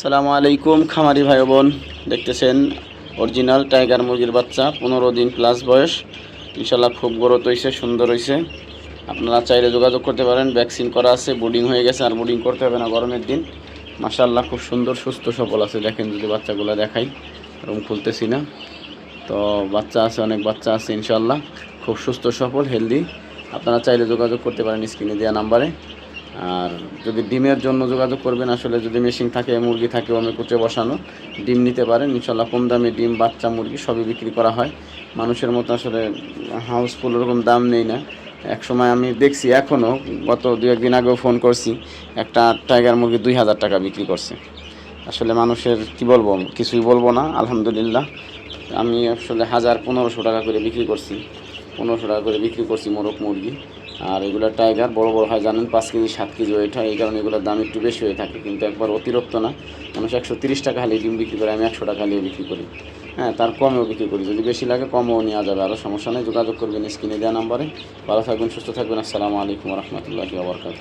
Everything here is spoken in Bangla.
সালামু আলাইকুম, খামারি ভাই বোন দেখতেছেন অরিজিনাল টাইগার মুরগির বাচ্চা, পনেরো দিন প্লাস বয়স। ইনশাল্লাহ খুব গ্রোথ হয়েছে সুন্দর হয়েছে আপনারা চাইলে যোগাযোগ করতে পারেন ভ্যাকসিন করা আছে বোর্ডিং হয়ে গেছে, আর বোর্ডিং করতে হবে না গরমের দিন। মাশাল্লাহ খুব সুন্দর, সুস্থ, সবল আছে। দেখেন যদি বাচ্চাগুলো দেখাই, রুম খুলতেছি না। তো বাচ্চা আছে, অনেক বাচ্চা আছে ইনশাল্লাহ খুব সুস্থ সফল হেলদি আপনারা চাইলে যোগাযোগ করতে পারেন স্ক্রিনে দেওয়া নাম্বারে। আর যদি ডিমের জন্য যোগাযোগ করবেন, আসলে যদি মেশিন থাকে, মুরগি থাকে ওমে কুচে বসানো, ডিম নিতে পারেন। ইনশাল্লাহ কম দামে ডিম, বাচ্চা, মুরগি সবই বিক্রি করা হয়। মানুষের মতো আসলে হাউসফুল ওরকম দাম নেই না। এক সময় আমি দেখছি এখনও গত দু একদিন আগেও ফোন করছি, একটা টাইগার মুরগি দুই হাজার টাকা বিক্রি করছে। আসলে মানুষের কি বলব, কিছুই বলব না, আলহামদুলিল্লাহ। আমি আসলে হাজার পনেরোশো টাকা করে বিক্রি করছি, পনেরোশো টাকা করে বিক্রি করছি মোরগ মুরগি। আর এগুলো টাইগার বড় বড় হয়, জানেন, পাঁচ কেজি, সাত কেজি ওয়েট হয়, এই কারণে এগুলোর দাম একটু বেশি হয়ে থাকে। কিন্তু একবার অতিরিক্ত না, মানুষ একশো তিরিশ টাকা হালিয়ে ডিম বিক্রি করে, আমি একশো টাকা হালিয়ে বিক্রি করি। হ্যাঁ তার কমেও বিক্রি করি। যদি বেশি লাগে, কমও নেওয়া যাবে। আরও সমস্যা নেই, যোগাযোগ করবেন স্ক্রিনে দেওয়া নাম্বারে। ভালো থাকবেন, সুস্থ থাকবেন। আসসালামু আলাইকুম রহমতুল্লাহি আবরকাত